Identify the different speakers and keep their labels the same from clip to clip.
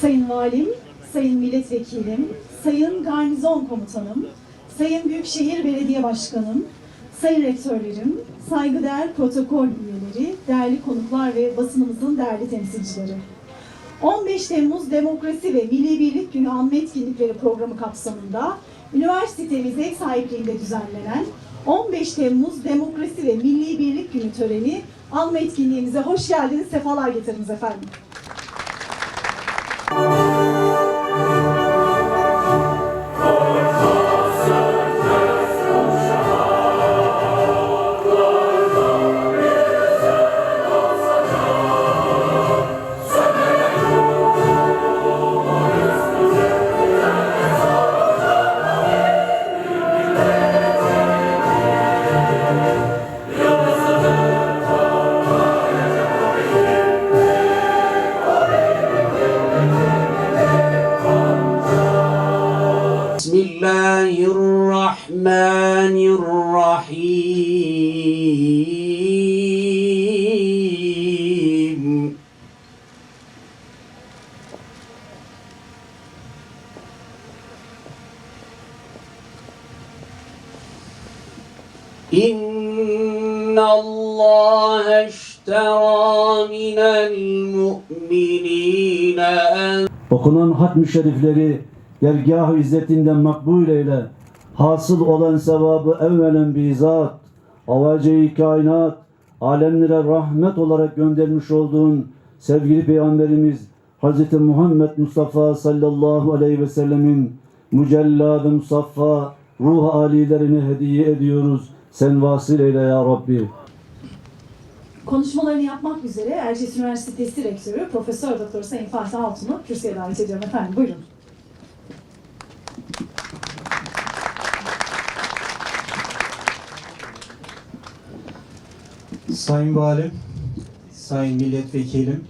Speaker 1: Sayın Valim, Sayın Milletvekilim, Sayın Garnizon Komutanım, Sayın Büyükşehir Belediye Başkanım, Sayın Rektörlerim, saygıdeğer protokol üyeleri, değerli konuklar ve basınımızın değerli temsilcileri. 15 Temmuz Demokrasi ve Milli Birlik Günü anma etkinlikleri programı kapsamında üniversitemiz ev sahipliğinde düzenlenen 15 Temmuz Demokrasi ve Milli Birlik Günü töreni anma etkinliğimize hoş geldiniz, sefalar getirdiniz efendim.
Speaker 2: اشترى من المؤمنين أن
Speaker 3: Okunan hatm-ı şerifleri dergah-ı izzetinden makbul eyle. Hasıl olan sevabı evvelen bizat, avace-i kainat, alemlere rahmet olarak göndermiş olduğun sevgili Peygamberimiz Hz. Muhammed Mustafa sallallahu aleyhi ve sellemin mücella ve musaffa ruh alilerine hediye ediyoruz. Sen vasıl eyle ya Rabbi.
Speaker 1: Konuşmalarını yapmak üzere Erciyes Üniversitesi Rektörü Profesör Doktor Sayın Fatih Altun'u kürsüye davet ediyorum efendim. Buyurun.
Speaker 4: Sayın Valim, Sayın Milletvekilim,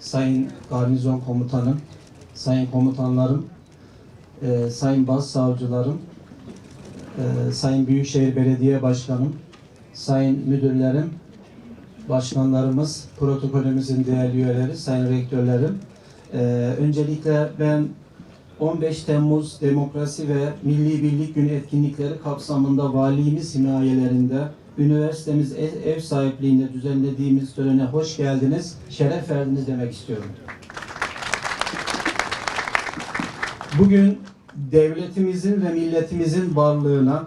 Speaker 4: Sayın Garnizon Komutanım, Sayın Komutanlarım, e, Sayın Başsavcılarım, e, Sayın Büyükşehir Belediye Başkanım, Sayın Müdürlerim, Başkanlarımız, protokolümüzün değerli üyeleri, Sayın Rektörlerim. E, öncelikle ben 15 Temmuz Demokrasi ve Milli Birlik Günü etkinlikleri kapsamında valimiz himayelerinde üniversitemiz ev, sahipliğinde düzenlediğimiz törene hoş geldiniz, şeref verdiniz demek istiyorum. Bugün devletimizin ve milletimizin varlığına,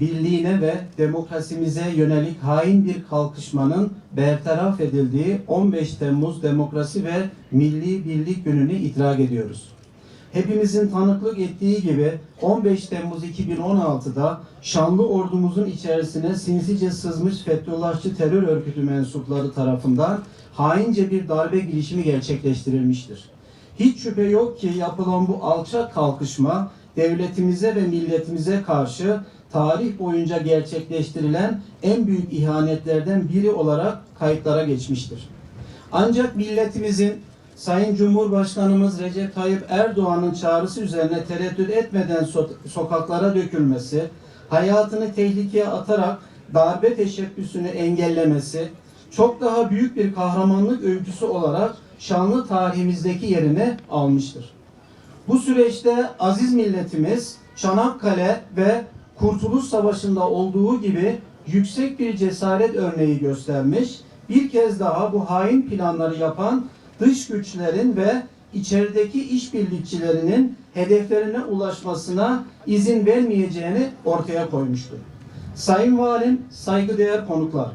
Speaker 4: birliğine ve demokrasimize yönelik hain bir kalkışmanın bertaraf edildiği 15 Temmuz Demokrasi ve Milli Birlik Günü'nü idrak ediyoruz. Hepimizin tanıklık ettiği gibi 15 Temmuz 2016'da şanlı ordumuzun içerisine sinsice sızmış Fethullahçı terör örgütü mensupları tarafından haince bir darbe girişimi gerçekleştirilmiştir. Hiç şüphe yok ki yapılan bu alçak kalkışma devletimize ve milletimize karşı tarih boyunca gerçekleştirilen en büyük ihanetlerden biri olarak kayıtlara geçmiştir. Ancak milletimizin Sayın Cumhurbaşkanımız Recep Tayyip Erdoğan'ın çağrısı üzerine tereddüt etmeden so- sokaklara dökülmesi, hayatını tehlikeye atarak darbe teşebbüsünü engellemesi, çok daha büyük bir kahramanlık öyküsü olarak şanlı tarihimizdeki yerini almıştır. Bu süreçte aziz milletimiz Çanakkale ve Kurtuluş Savaşı'nda olduğu gibi yüksek bir cesaret örneği göstermiş, bir kez daha bu hain planları yapan dış güçlerin ve içerideki işbirlikçilerinin hedeflerine ulaşmasına izin vermeyeceğini ortaya koymuştur. Sayın Valim, saygıdeğer konuklar,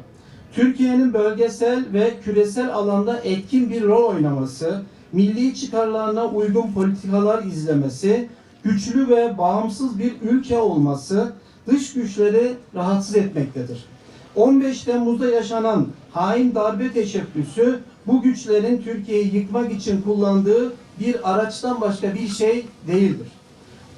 Speaker 4: Türkiye'nin bölgesel ve küresel alanda etkin bir rol oynaması, milli çıkarlarına uygun politikalar izlemesi, güçlü ve bağımsız bir ülke olması dış güçleri rahatsız etmektedir. 15 Temmuz'da yaşanan hain darbe teşebbüsü bu güçlerin Türkiye'yi yıkmak için kullandığı bir araçtan başka bir şey değildir.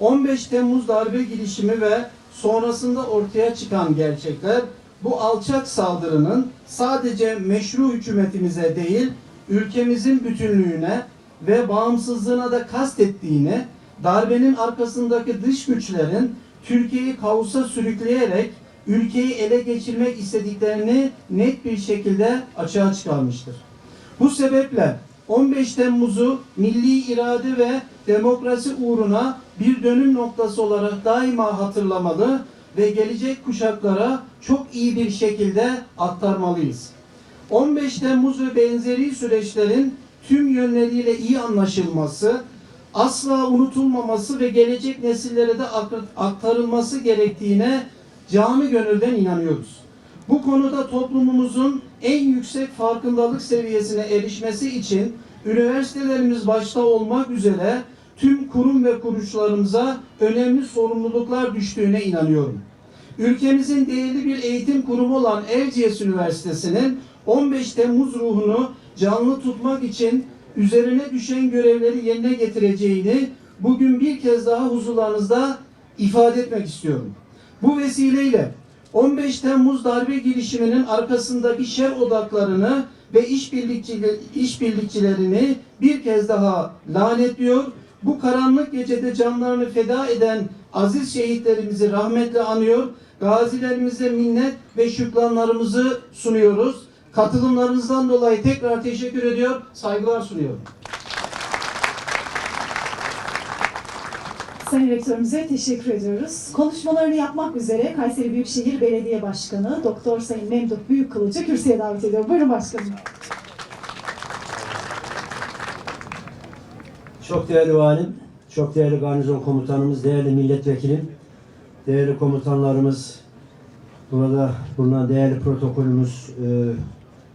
Speaker 4: 15 Temmuz darbe girişimi ve sonrasında ortaya çıkan gerçekler bu alçak saldırının sadece meşru hükümetimize değil, ülkemizin bütünlüğüne ve bağımsızlığına da kastettiğini, darbenin arkasındaki dış güçlerin Türkiye'yi kaosa sürükleyerek ülkeyi ele geçirmek istediklerini net bir şekilde açığa çıkarmıştır. Bu sebeple 15 Temmuz'u milli irade ve demokrasi uğruna bir dönüm noktası olarak daima hatırlamalı ve gelecek kuşaklara çok iyi bir şekilde aktarmalıyız. 15 Temmuz ve benzeri süreçlerin tüm yönleriyle iyi anlaşılması, asla unutulmaması ve gelecek nesillere de ak- aktarılması gerektiğine canı gönülden inanıyoruz. Bu konuda toplumumuzun en yüksek farkındalık seviyesine erişmesi için üniversitelerimiz başta olmak üzere tüm kurum ve kuruluşlarımıza önemli sorumluluklar düştüğüne inanıyorum. Ülkemizin değerli bir eğitim kurumu olan Erciyes Üniversitesi'nin 15 Temmuz ruhunu canlı tutmak için üzerine düşen görevleri yerine getireceğini bugün bir kez daha huzurlarınızda ifade etmek istiyorum. Bu vesileyle 15 Temmuz darbe girişiminin arkasındaki şer odaklarını ve işbirlikçiler, işbirlikçilerini bir kez daha lanetliyor. Bu karanlık gecede canlarını feda eden aziz şehitlerimizi rahmetle anıyor. Gazilerimize minnet ve şükranlarımızı sunuyoruz. Katılımlarınızdan dolayı tekrar teşekkür ediyor, saygılar sunuyorum.
Speaker 1: Sayın Rektörümüze teşekkür ediyoruz. Konuşmalarını yapmak üzere Kayseri Büyükşehir Belediye Başkanı Doktor Sayın Memduh Büyükkılıç'ı kürsüye davet ediyorum. Buyurun başkanım.
Speaker 5: Çok değerli valim, çok değerli garnizon komutanımız, değerli milletvekilim, değerli komutanlarımız, burada bulunan değerli protokolümüz, e,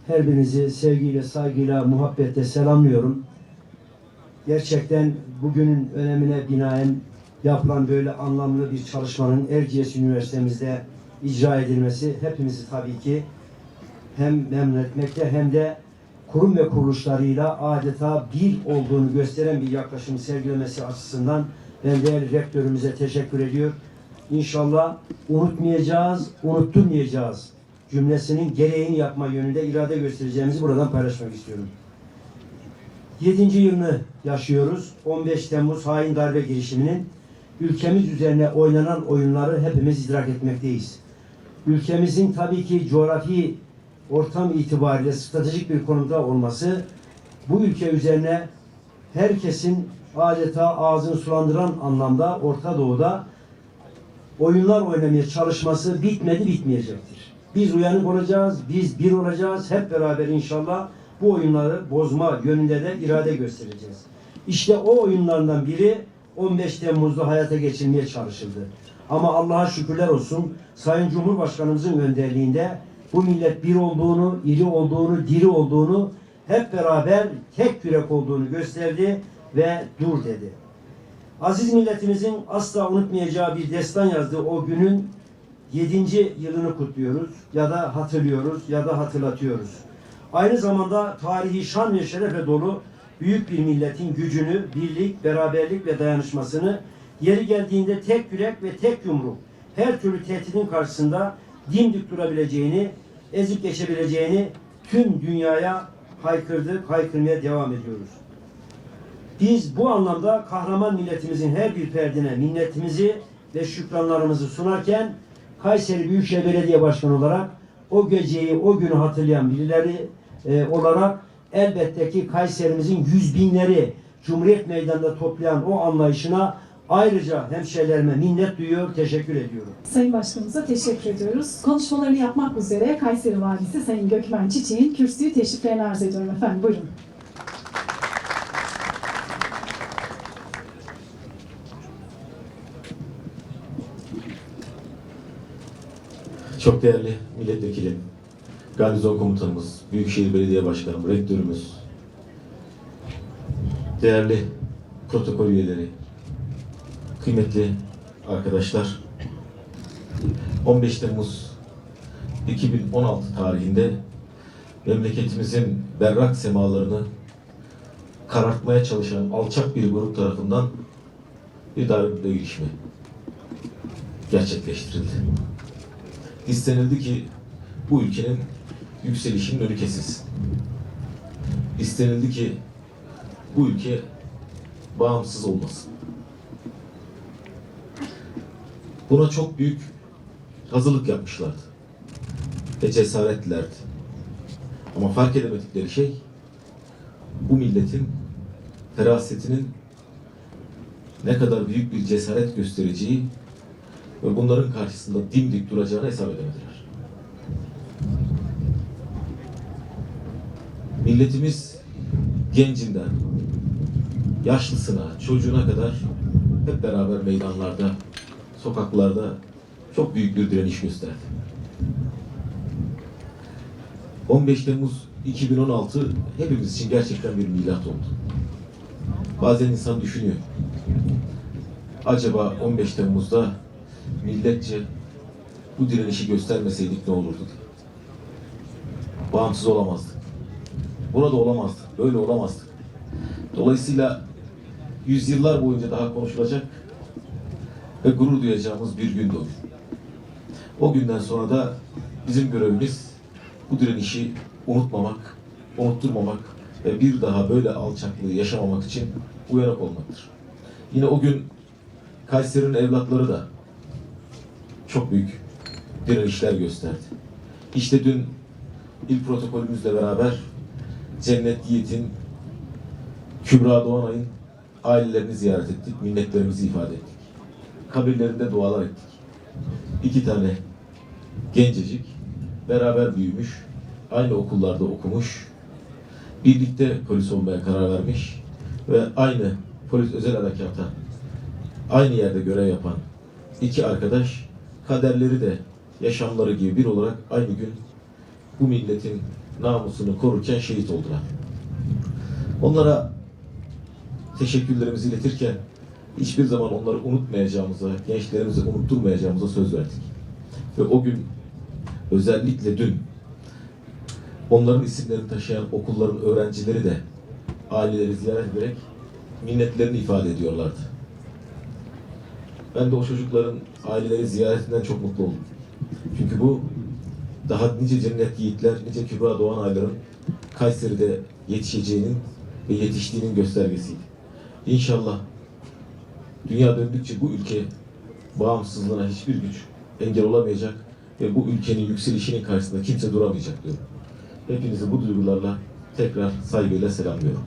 Speaker 5: her birinizi sevgiyle, saygıyla, muhabbetle selamlıyorum. Gerçekten bugünün önemine binaen yapılan böyle anlamlı bir çalışmanın Erciyes Üniversitemizde icra edilmesi hepimizi tabii ki hem memnun etmekte hem de kurum ve kuruluşlarıyla adeta bir olduğunu gösteren bir yaklaşım sergilemesi açısından ben değerli rektörümüze teşekkür ediyor. İnşallah unutmayacağız, unutturmayacağız cümlesinin gereğini yapma yönünde irade göstereceğimizi buradan paylaşmak istiyorum. 7. yılını yaşıyoruz. 15 Temmuz hain darbe girişiminin ülkemiz üzerine oynanan oyunları hepimiz idrak etmekteyiz. Ülkemizin tabii ki coğrafi ortam itibariyle stratejik bir konumda olması bu ülke üzerine herkesin adeta ağzını sulandıran anlamda Orta Doğu'da oyunlar oynamaya çalışması bitmedi bitmeyecektir. Biz uyanık olacağız, biz bir olacağız, hep beraber inşallah bu oyunları bozma yönünde de irade göstereceğiz. İşte o oyunlardan biri 15 Temmuz'da hayata geçirmeye çalışıldı. Ama Allah'a şükürler olsun Sayın Cumhurbaşkanımızın önderliğinde bu millet bir olduğunu, iri olduğunu, diri olduğunu, hep beraber tek yürek olduğunu gösterdi ve dur dedi. Aziz milletimizin asla unutmayacağı bir destan yazdığı o günün 7. yılını kutluyoruz ya da hatırlıyoruz ya da hatırlatıyoruz. Aynı zamanda tarihi şan ve şerefle dolu büyük bir milletin gücünü, birlik, beraberlik ve dayanışmasını yeri geldiğinde tek yürek ve tek yumruk her türlü tehditin karşısında dimdik durabileceğini, ezip geçebileceğini tüm dünyaya haykırdık, haykırmaya devam ediyoruz. Biz bu anlamda kahraman milletimizin her bir ferdine minnetimizi ve şükranlarımızı sunarken Kayseri Büyükşehir Belediye Başkanı olarak o geceyi, o günü hatırlayan birileri e, olarak elbette ki Kayserimizin yüz binleri Cumhuriyet Meydanı'nda toplayan o anlayışına ayrıca hemşehrilerime minnet duyuyor, teşekkür ediyorum.
Speaker 1: Sayın Başkanımıza teşekkür ediyoruz. Konuşmalarını yapmak üzere Kayseri Valisi Sayın Gökmen Çiçek'in kürsüyü teşriflerini arz ediyorum efendim. Buyurun.
Speaker 6: Çok değerli milletvekilim, garnizon komutanımız, Büyükşehir Belediye Başkanım, rektörümüz, değerli protokol üyeleri, kıymetli arkadaşlar, 15 Temmuz 2016 tarihinde memleketimizin berrak semalarını karartmaya çalışan alçak bir grup tarafından bir darbe girişimi gerçekleştirildi istenildi ki bu ülkenin yükselişinin önü kesilsin. İstenildi ki bu ülke bağımsız olmasın. Buna çok büyük hazırlık yapmışlardı. Ve cesaretlilerdi. Ama fark edemedikleri şey bu milletin ferasetinin ne kadar büyük bir cesaret göstereceği ve bunların karşısında dimdik duracağını hesap edemediler. Milletimiz gencinden yaşlısına, çocuğuna kadar hep beraber meydanlarda, sokaklarda çok büyük bir direniş gösterdi. 15 Temmuz 2016 hepimiz için gerçekten bir milat oldu. Bazen insan düşünüyor. Acaba 15 Temmuz'da milletçe bu direnişi göstermeseydik ne olurdu? Bağımsız olamazdık. Burada olamazdık. Böyle olamazdık. Dolayısıyla yüzyıllar boyunca daha konuşulacak ve gurur duyacağımız bir gün doğdu. O günden sonra da bizim görevimiz bu direnişi unutmamak, unutturmamak ve bir daha böyle alçaklığı yaşamamak için uyanık olmaktır. Yine o gün Kayseri'nin evlatları da çok büyük direnişler gösterdi. İşte dün il protokolümüzle beraber Cennet Yiğit'in, Kübra Doğanay'ın ailelerini ziyaret ettik, minnetlerimizi ifade ettik. Kabirlerinde dualar ettik. İki tane gencecik beraber büyümüş, aynı okullarda okumuş, birlikte polis olmaya karar vermiş ve aynı polis özel harekata aynı yerde görev yapan iki arkadaş kaderleri de yaşamları gibi bir olarak aynı gün bu milletin namusunu korurken şehit oldular. Onlara teşekkürlerimizi iletirken hiçbir zaman onları unutmayacağımıza, gençlerimizi unutturmayacağımıza söz verdik. Ve o gün özellikle dün onların isimlerini taşıyan okulların öğrencileri de aileleri ziyaret ederek minnetlerini ifade ediyorlardı. Ben de o çocukların aileleri ziyaretinden çok mutlu oldum. Çünkü bu daha nice cennet yiğitler, nice Kübra Doğan ayların Kayseri'de yetişeceğinin ve yetiştiğinin göstergesiydi. İnşallah dünya döndükçe bu ülke bağımsızlığına hiçbir güç engel olamayacak ve bu ülkenin yükselişinin karşısında kimse duramayacak diyorum. Hepinizi bu duygularla tekrar saygıyla selamlıyorum.